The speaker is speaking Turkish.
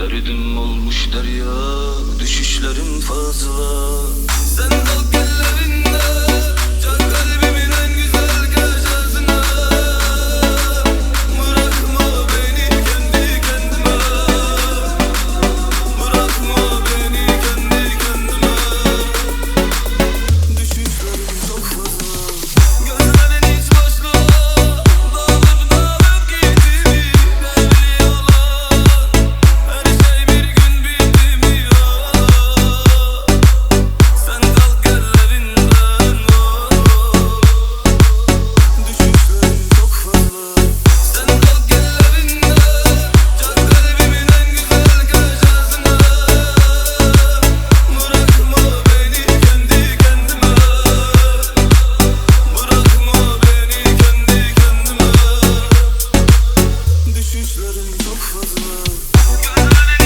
Derdim olmuş derya Düşüşlerim fazla. Sen dal ellerin Gözlerim çok fazla